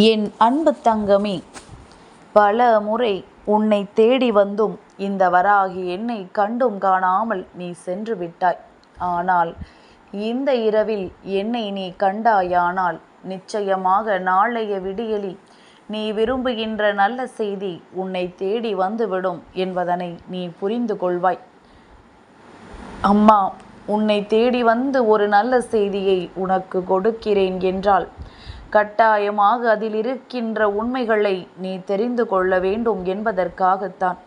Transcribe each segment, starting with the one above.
என் அன்பு தங்கமே பல முறை உன்னை தேடி வந்தும் இந்த வராகி என்னை கண்டும் காணாமல் நீ சென்று விட்டாய். ஆனால் இந்த இரவில் என்னை நீ கண்டாயானால் நிச்சயமாக நாளைய விடியலில் நீ விரும்புகின்ற நல்ல செய்தி உன்னை தேடி வந்துவிடும் என்பதனை நீ புரிந்து கொள்வாய். அம்மா உன்னை தேடி வந்து ஒரு நல்ல செய்தியை உனக்கு கொடுக்கிறேன் என்றால் கட்டாயமாக அதில் இருக்கின்ற உண்மைகளை நீ தெரிந்து கொள்ள வேண்டும் என்பதற்காகத்தான்.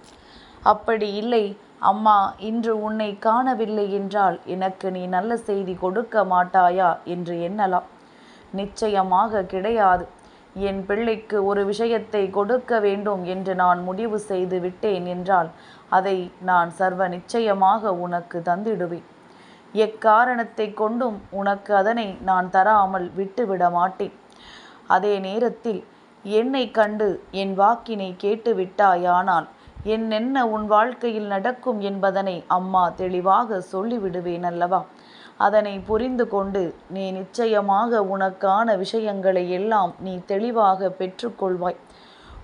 அப்படி இல்லை அம்மா இன்று உன்னை காணவில்லை என்றால் எனக்கு நீ நல்ல செய்தி கொடுக்க மாட்டாயா என்று எண்ணலாம். நிச்சயமாக கிடையாது. என் பிள்ளைக்கு ஒரு விஷயத்தை கொடுக்க வேண்டும் என்று நான் முடிவு செய்து விட்டேன் என்றால் அதை நான் சர்வ நிச்சயமாக உனக்கு தந்திடுவேன். எக்காரணத்தை கொண்டும் உனக்கு அதனை நான் தராமல் விட்டுவிட மாட்டேன். அதே நேரத்தில் என்னை கண்டு என் வாக்கினை கேட்டு விட்டாயானால் என்னென்ன உன் வாழ்க்கையில் நடக்கும் என்பதனை அம்மா தெளிவாக சொல்லிவிடுவேன் அல்லவா? அதனை புரிந்து கொண்டு நீ நிச்சயமாக உனக்கான விஷயங்களை எல்லாம் நீ தெளிவாக பெற்றுக்கொள்வாய்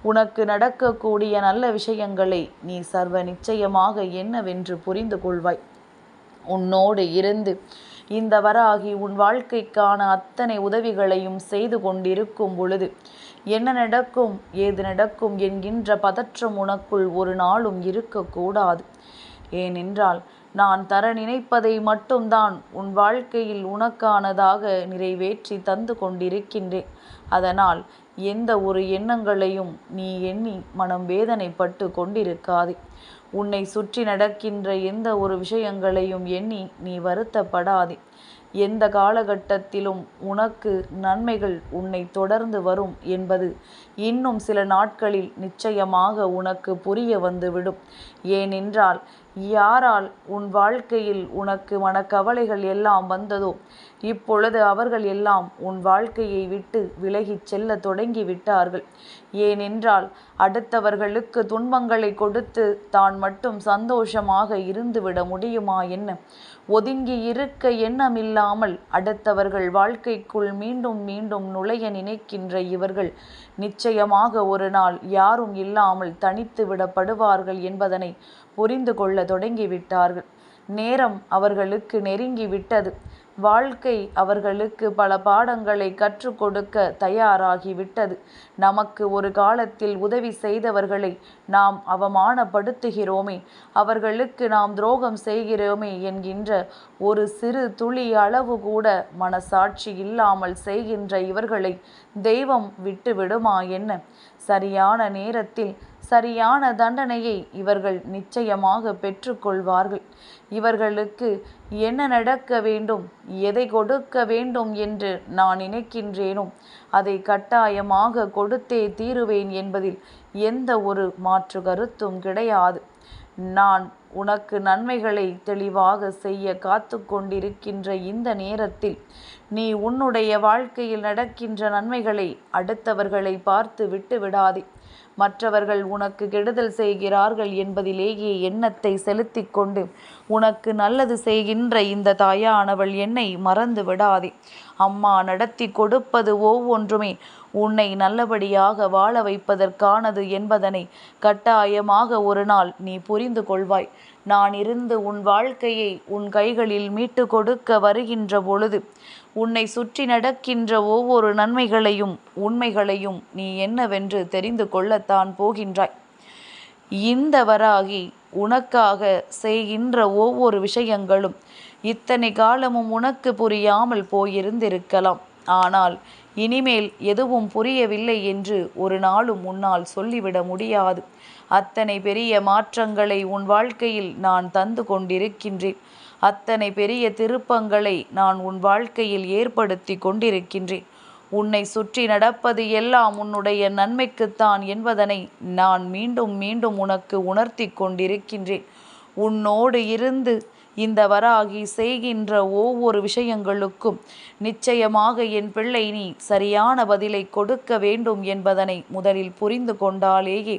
உனக்கு நடக்கக்கூடிய நல்ல விஷயங்களை நீ சர்வ நிச்சயமாக என்னவென்று புரிந்து கொள்வாய். உன்னோடு இருந்து இந்த வராகி உன் வாழ்க்கைக்கான அத்தனை உதவிகளையும் செய்து கொண்டிருக்கும் பொழுது என்ன நடக்கும் ஏது நடக்கும் என்கின்ற பதற்றம் உனக்குள் ஒரு நாளும் இருக்கக்கூடாது. ஏனென்றால் நான் தர நினைப்பதை மட்டும்தான் உன் வாழ்க்கையில் உனக்கானதாக நிறைவேற்றி தந்து கொண்டிருக்கின்றேன். அதனால் எந்த ஒரு எண்ணங்களையும் நீ எண்ணி மனம் வேதனைப்பட்டு கொண்டிருக்காதே. உன்னை சுற்றி நடக்கின்ற எந்த ஒரு விஷயங்களையும் எண்ணி நீ வருத்தப்படாதே. எந்த காலகட்டத்திலும் உனக்கு நன்மைகள் உன்னை தொடர்ந்து வரும் என்பது இன்னும் சில நாட்களில் நிச்சயமாக உனக்கு புரிய வந்துவிடும். ஏனென்றால் யாரால் உன் வாழ்க்கையில் உனக்கு மனக்கவலைகள் எல்லாம் வந்ததோ இப்பொழுது அவர்கள் எல்லாம் உன் வாழ்க்கையை விட்டு விலகிச் செல்ல தொடங்கி விட்டார்கள் ஏனென்றால் அடுத்தவர்களுக்கு துன்பங்களை கொடுத்து தான் மட்டும் சந்தோஷமாக இருந்துவிட முடியுமா என்ன? ஒதுங்கி இருக்க எண்ணமில்லாமல் அடுத்தவர்கள் வாழ்க்கைக்குள் மீண்டும் மீண்டும் நுழைய நினைக்கின்ற இவர்கள் நிச்சயமாக ஒரு நாள் யாரும் இல்லாமல் தனித்து விடப்படுவார்கள் என்பதனை புரிந்து கொள்ள தொடங்கிவிட்டார்கள். நேரம் அவர்களுக்கு நெருங்கி விட்டது வாழ்க்கை அவர்களுக்கு பல பாடங்களை கற்றுக் கொடுக்க தயாராகிவிட்டது. நமக்கு ஒரு காலத்தில் உதவி செய்தவர்களை நாம் அவமானப்படுத்துகிறோமே அவர்களுக்கு நாம் துரோகம் செய்கிறோமே என்கின்ற ஒரு சிறு துளி அளவு கூட மனசாட்சி இல்லாமல் செய்கின்ற இவர்களை தெய்வம் விட்டு விடுமா என்ன? சரியான நேரத்தில் சரியான தண்டனையை இவர்கள் நிச்சயமாக பெற்றுக்கொள்வார்கள். இவர்களுக்கு என்ன நடக்க வேண்டும் எதை கொடுக்க வேண்டும் என்று நான் நினைக்கின்றேனோ அதை கட்டாயமாக கொடுத்தே தீருவேன் என்பதில் எந்த ஒரு மாற்று கருத்தும் கிடையாது. நான் உனக்கு நன்மைகளை தெளிவாக செய்ய காத்து கொண்டிருக்கின்ற இந்த நேரத்தில் நீ உன்னுடைய வாழ்க்கையில் நடக்கின்ற நன்மைகளை அடுத்தவர்களை பார்த்து விட்டு விடாதே. மற்றவர்கள் உனக்கு கெடுதல் செய்கிறார்கள் என்பதிலேயே எண்ணத்தை செலுத்தி கொண்டு உனக்கு நல்லது செய்கின்ற இந்த தாயானவள் என்னை மறந்து விடாதே. அம்மா நடத்தி கொடுப்பது ஒவ்வொன்றுமே உன்னை நல்லபடியாக வாழ வைப்பதற்கானது என்பதனை கட்டாயமாக ஒரு நாள் நீ புரிந்து கொள்வாய். நான் இருந்து உன் வாழ்க்கையை உன் கைகளில் மீட்டு கொடுக்க வருகின்ற பொழுது உன்னை சுற்றி நடக்கின்ற ஒவ்வொரு நன்மைகளையும் உண்மைகளையும் நீ என்னவென்று தெரிந்து கொள்ளத்தான் போகின்றாய். இந்த வராகி உனக்காக செய்கின்ற ஒவ்வொரு விஷயங்களும் இத்தனை காலமும் உனக்கு புரியாமல் போயிருந்திருக்கலாம். ஆனால் இனிமேல் எதுவும் புரியவில்லை என்று ஒரு நாளும் உன்னால் சொல்லிவிட முடியாது. அத்தனை பெரிய மாற்றங்களை உன் வாழ்க்கையில் நான் தந்து கொண்டிருக்கின்றேன். அத்தனை பெரிய திருப்பங்களை நான் உன் வாழ்க்கையில் ஏற்படுத்தி கொண்டிருக்கின்றேன். உன்னை சுற்றி நடப்பது எல்லாம் உன்னுடைய நன்மைக்குத்தான் என்பதனை நான் மீண்டும் மீண்டும் உனக்கு உணர்த்தி கொண்டிருக்கின்றேன். உன்னோடு இருந்து இந்த வராகி செய்கின்ற ஒவ்வொரு விஷயங்களுக்கும் நிச்சயமாக என் பிள்ளை நீ சரியான பதிலை கொடுக்க வேண்டும் என்பதனை முதலில் புரிந்து கொண்டாலேயே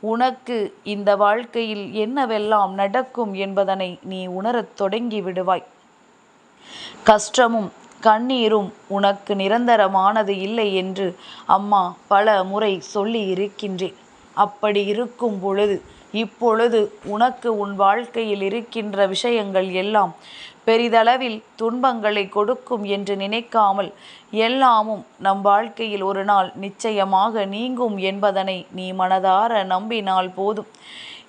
உனக்கு இந்த வாழ்க்கையில் என்னவெல்லாம் நடக்கும் என்பதனை நீ உணரத் தொடங்கி விடுவாய். கஷ்டமும் கண்ணீரும் உனக்கு நிரந்தரமானது இல்லை என்று அம்மா பல முறை சொல்லி இருக்கின்றேன் அப்படி இருக்கும் பொழுது இப்பொழுது உனக்கு உன் வாழ்க்கையில் இருக்கின்ற விஷயங்கள் எல்லாம் பெரிதளவில் துன்பங்களை கொடுக்கும் என்று நினைக்காமல் எல்லாமும் நம் வாழ்க்கையில் ஒரு நாள் நிச்சயமாக நீங்கும் என்பதனை நீ மனதார நம்பினால் போதும்.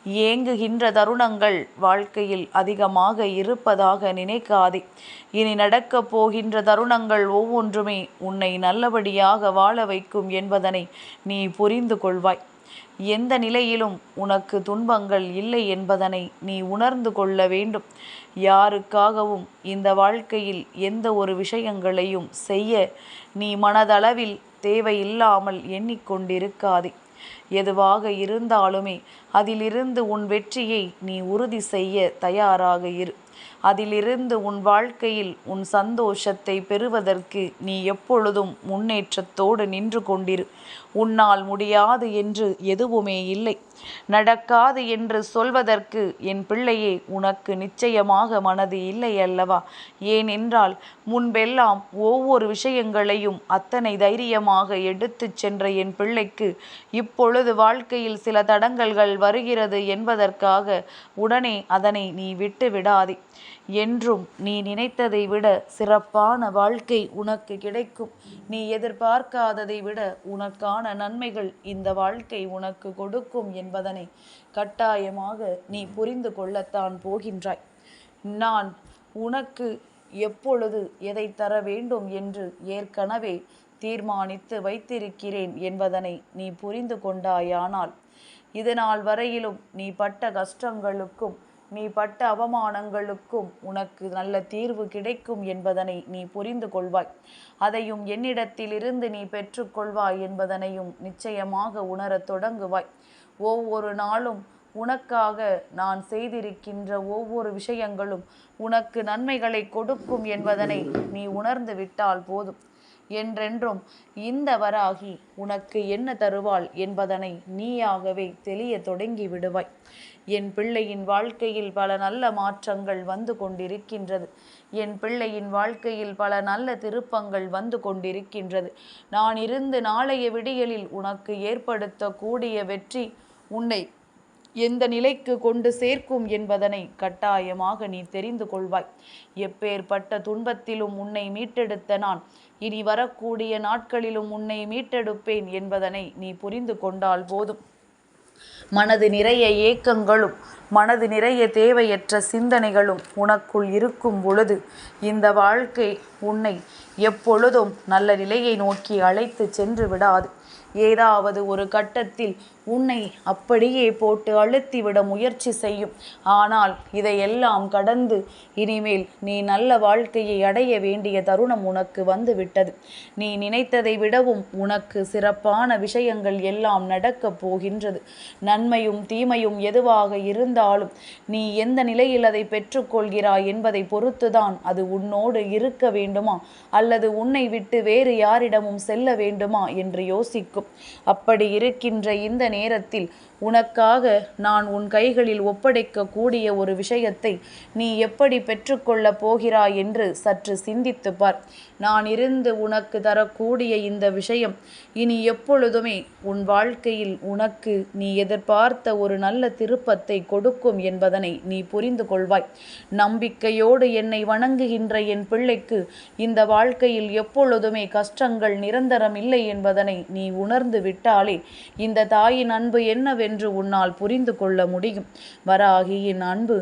ஏங்குகின்ற தருணங்கள் வாழ்க்கையில் அதிகமாக இருப்பதாக நினைக்காதே. இனி நடக்கப் போகின்ற தருணங்கள் ஒவ்வொன்றுமே உன்னை நல்லபடியாக வாழ வைக்கும் என்பதனை நீ புரிந்து கொள்வாய். எந்த நிலையிலும் உனக்கு துன்பங்கள் இல்லை என்பதனை நீ உணர்ந்து கொள்ள வேண்டும். யாருக்காகவும் இந்த வாழ்க்கையில் எந்த ஒரு விஷயங்களையும் செய்ய நீ மனதளவில் தேவையில்லாமல் எண்ணிக்கொண்டிருக்காதே. எதுவாக இருந்தாலுமே அதிலிருந்து உன் வெற்றியை நீ உறுதி செய்ய தயாராக இரு. அதிலிருந்து உன் வாழ்க்கையில் உன் சந்தோஷத்தை பெறுவதற்கு நீ எப்பொழுதும் முன்னேற்றத்தோடு நின்று கொண்டிரு. உன்னால் முடியாது என்று எதுவுமே இல்லை. நடக்காது என்று சொல்வதற்கு என் பிள்ளையே உனக்கு நிச்சயமாக மனது இல்லை அல்லவா? ஏனென்றால் முன்பெல்லாம் ஒவ்வொரு விஷயங்களையும் அத்தனை தைரியமாக எடுத்துச் சென்ற என் பிள்ளைக்கு இப்பொழுது வாழ்க்கையில் சில தடங்கல்கள் வருகிறது என்பதற்காக உடனே அதனை நீ விட்டு விடாதே. என்றும் நீ நினைத்ததை விட சிறப்பான வாழ்க்கை உனக்கு கிடைக்கும். நீ எதிர்பார்க்காததை விட உனக்கான நன்மைகள் இந்த வாழ்க்கை உனக்கு கொடுக்கும் என்பதனை கட்டாயமாக நீ புரிந்து கொள்ளத்தான் போகின்றாய். நான் உனக்கு எப்பொழுது எதை தர வேண்டும் என்று ஏற்கனவே தீர்மானித்து வைத்திருக்கிறேன் என்பதனை நீ புரிந்து கொண்டாயானால் இதனால் வரையிலும் நீ பட்ட கஷ்டங்களுக்கும் நீ பட்ட அவமானங்களுக்கும் உனக்கு நல்ல தீர்வு கிடைக்கும் என்பதனை நீ புரிந்து கொள்வாய். அதையும் என்னிடத்திலிருந்து நீ பெற்றுக்கொள்வாய் என்பதனையும் நிச்சயமாக உணரத் தொடங்குவாய். ஒவ்வொரு நாளும் உனக்காக நான் செய்திருக்கின்ற ஒவ்வொரு விஷயங்களும் உனக்கு நன்மைகளை கொடுக்கும் என்பதனை நீ உணர்ந்து விட்டால் போதும். என்றென்றும் இந்த வராகி உனக்கு என்ன தருவாள் என்பதனை நீயாகவே தெளிய தொடங்கி விடுவாய். என் பிள்ளையின் வாழ்க்கையில் பல நல்ல மாற்றங்கள் வந்து கொண்டிருக்கின்றது. என் பிள்ளையின் வாழ்க்கையில் பல நல்ல திருப்பங்கள் வந்து கொண்டிருக்கின்றது. நான் இருந்து நாளைய விடியலில் உனக்கு ஏற்படுத்தக்கூடிய வெற்றி உன்னை எந்த நிலைக்கு கொண்டு சேர்க்கும் என்பதனை கட்டாயமாக நீ தெரிந்து கொள்வாய். எப்பேற்பட்ட துன்பத்திலும் உன்னை மீட்டெடுத்த நான் இனி வரக்கூடிய நாட்களிலும் உன்னை மீட்டெடுப்பேன் என்பதனை நீ புரிந்து கொண்டால் போதும். மனது நிறைய ஏக்கங்களும் மனது நிறைய தேவையற்ற சிந்தனைகளும் உனக்குள் இருக்கும் பொழுது இந்த வாழ்க்கை உன்னை எப்பொழுதும் நல்ல நிலையை நோக்கி அழைத்து சென்று விடாது. ஏதாவது ஒரு கட்டத்தில் உன்னை அப்படியே போட்டு அழுத்திவிட முயற்சி செய்யும். ஆனால் இதையெல்லாம் கடந்து இனிமேல் நீ நல்ல வாழ்க்கையை அடைய வேண்டிய தருணம் உனக்கு வந்துவிட்டது. நீ நினைத்ததை விடவும் உனக்கு சிறப்பான விஷயங்கள் எல்லாம் நடக்கப் போகின்றது. நன்மையும் தீமையும் எதுவாக இருந்தாலும் நீ எந்த நிலையில் அதை பெற்றுக்கொள்கிறாய் என்பதை பொறுத்துதான் அது உன்னோடு இருக்க வேண்டுமா? அல்லது உன்னை விட்டு வேறு யாரிடமும் செல்ல வேண்டுமா? என்று யோசிக்கும். அப்படி இருக்கின்ற இந்த நேரத்தில் உனக்காக நான் உன் கைகளில் ஒப்படைக்கக்கூடிய ஒரு விஷயத்தை நீ எப்படி பெற்றுக்கொள்ளப் போகிறாய் என்று சற்று சிந்தித்து பார். நான் இருந்து உனக்கு தரக்கூடிய இந்த விஷயம் இனி எப்பொழுதுமே உன் வாழ்க்கையில் உனக்கு நீ எதிர்பார்த்த ஒரு நல்ல திருப்பத்தை கொடுக்கும் என்பதனை நீ புரிந்து கொள்வாய். நம்பிக்கையோடு என்னை வணங்குகின்ற என் பிள்ளைக்கு இந்த வாழ்க்கையில் எப்பொழுதுமே கஷ்டங்கள் நிரந்தரம் இல்லை என்பதனை நீ உணர்ந்து விட்டாலே இந்த தாயின் அன்பு என்னவென்று உன்னால் புரிந்து கொள்ள முடியும். வராகியின் அன்பு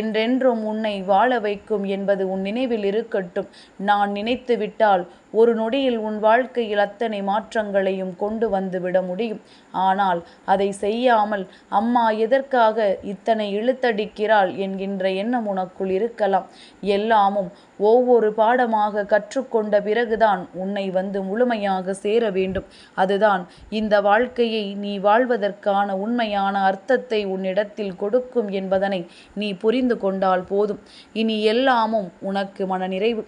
என்றென்றும் உன்னை வாழ வைக்கும் என்பது உன் நினைவில் இருக்கட்டும். நான் நினைத்து விட்டால் ஒரு நொடியில் உன் வாழ்க்கையில் அத்தனை மாற்றங்களையும் கொண்டு வந்துவிட முடியும். ஆனால் அதை செய்யாமல் அம்மா எதற்காக இத்தனை இழுத்தடிக்கிறாள் என்கின்ற எண்ணம் உனக்குள் இருக்கலாம். எல்லாமும் ஒவ்வொரு பாடமாக கற்றுக்கொண்ட பிறகுதான் உன்னை வந்து முழுமையாக சேர வேண்டும். அதுதான் இந்த வாழ்க்கையை நீ வாழ்வதற்கான உண்மையான அர்த்தத்தை உன்னிடத்தில் கொடுக்கும் என்பதனை நீ புரிந்து கொண்டால் போதும். இனி எல்லாமும் உனக்கு மனநிறைவு.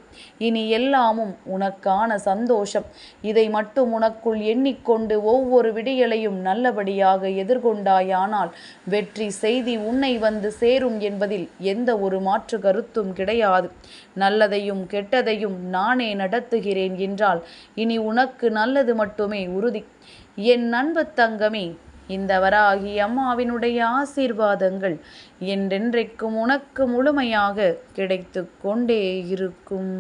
இனி எல்லாமும் உனக்கு உனக்கான சந்தோஷம். இதை மட்டும் உனக்குள் எண்ணிக்கொண்டு ஒவ்வொரு விடியலையும் நல்லபடியாக எதிர்கொண்டாயானால் வெற்றி செய்தி உன்னை வந்து சேரும் என்பதில் எந்த ஒரு மாற்று கருத்தும் கிடையாது. நல்லதையும் கெட்டதையும் நானே நடத்துகிறேன் என்றால் இனி உனக்கு நல்லது மட்டுமே உறுதி. என் நண்பு தங்கமே இந்த வராகி அம்மாவினுடைய ஆசீர்வாதங்கள் என்றென்றைக்கும் உனக்கு முழுமையாக கிடைத்து கொண்டே இருக்கும்.